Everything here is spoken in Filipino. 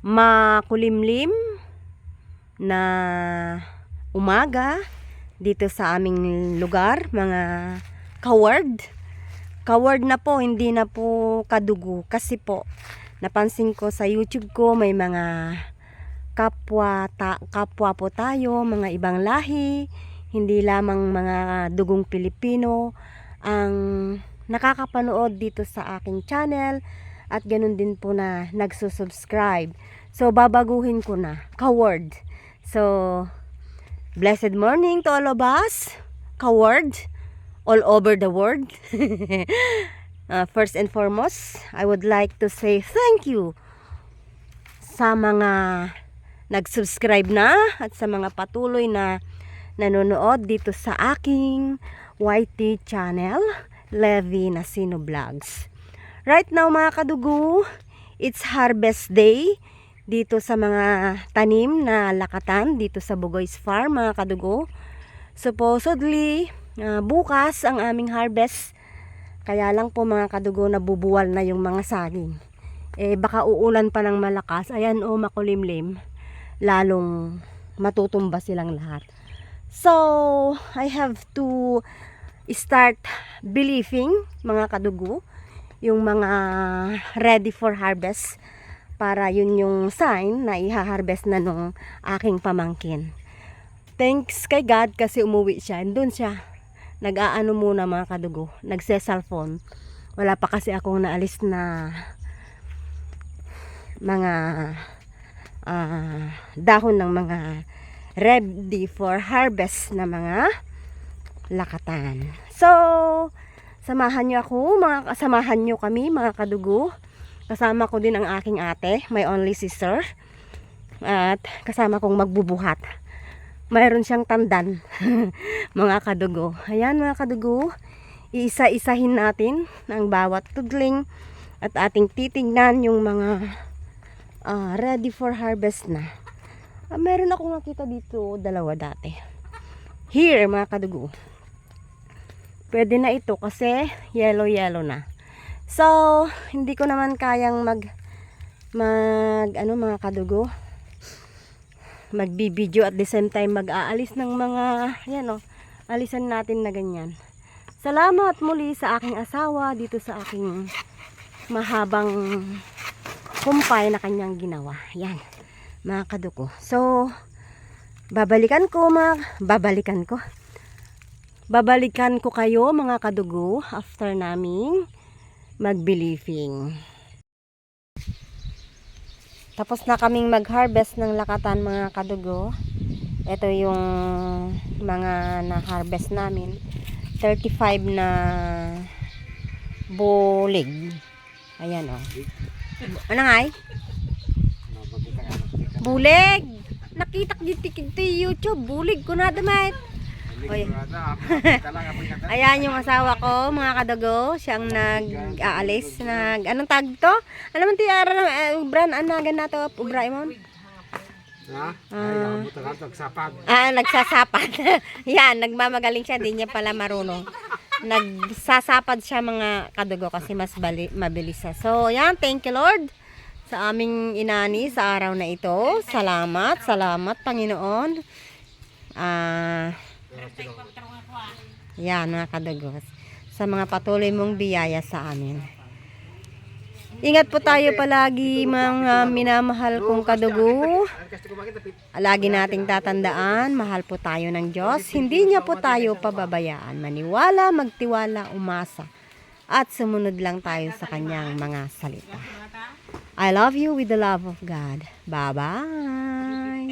makulimlim na umaga dito sa aming lugar, mga kaward. Kaward na po, hindi na po kadugo. Kasi po, napansin ko sa YouTube ko may mga kapwa, ta- kapwa po tayo, mga ibang lahi, hindi lamang mga dugong Pilipino ang nakakapanood dito sa aking channel at ganun din po na nagsusubscribe. So, babaguhin ko na. Kaward. So, blessed morning to all of us. Kaward. All over the world. Uh, first and foremost, I would like to say thank you sa mga nag-subscribe na at sa mga patuloy na nanonood dito sa aking YT channel, Levi Nasino Vlogs. Right now mga kadugo, it's harvest day dito sa mga tanim na lakatan dito sa Bugoy's Farm mga kadugo. Supposedly, ah, bukas ang aming harvest. Kaya lang po mga kadugo nabubuwal na yung mga saging. Eh baka uulan pa ng malakas. Ayan o makulimlim. Lalong matutumba silang lahat. So, I have to start believing mga kadugo yung mga ready for harvest para yun yung sign na iha-harvest na nung aking pamangkin. Thanks kay God kasi umuwi siya. Doon siya. Nag-aano muna mga kadugo. Nagse-cellphone. Wala pa kasi akong naalis na mga ah, dahon ng mga ready for harvest na mga lakatan. So, samahan niyo ako, mga kasamahan niyo kami mga kadugo. Kasama ko din ang aking ate, my only sister. At kasama kong magbubuhat. Mayroon siyang tandan, mga kadugo. Ayan mga kadugo, iisa-isahin natin ang bawat tudling at ating titignan yung mga ah, ready for harvest na. Ah, meron akong nakita dito, dalawa dati. Here, mga kadugo. Pwede na ito kasi yellow-yellow na. So, hindi ko naman kayang mag mag ano mga kadugo magbibideo at the same time mag-aalis ng mga yan o, alisan natin na ganyan. Salamat muli sa aking asawa dito sa aking mahabang kumpay na kanyang ginawa. Yan, mga kadugo. So, babalikan ko mga, babalikan ko. Babalikan ko kayo mga kadugo after naming mag-believing. Tapos na kaming mag-harvest ng lakatan mga kadugo. Ito yung mga na-harvest namin. 35 na bulig. Ayan o. Oh. Ano nga ay? Bulig! Nakita ko dito YouTube. Bulig ko na damit. Oy. Ayan yung asawa ko, mga kadugo. Siyang nag-aalis. Nag, anong tag to? Alam mo, tiyara ng uh, brand, anagan na to, Ubraimon? Ha? Nagsapag. Ah, nagsasapad. Yan, nagmamagaling siya, di niya pala marunong. Nagsasapad siya mga kadugo kasi mas bali, mabilis siya. So, yan, thank you Lord sa aming inani sa araw na ito. Salamat, salamat Panginoon. Ah, yan mga kadugos. Sa mga patuloy mong biyaya sa amin. Ingat po tayo palagi mga minamahal kong kadugo. Lagi nating tatandaan, mahal po tayo ng Diyos. Hindi niya po tayo pababayaan. Maniwala, magtiwala, umasa. At sumunod lang tayo sa kanyang mga salita. I love you with the love of God. Bye-bye.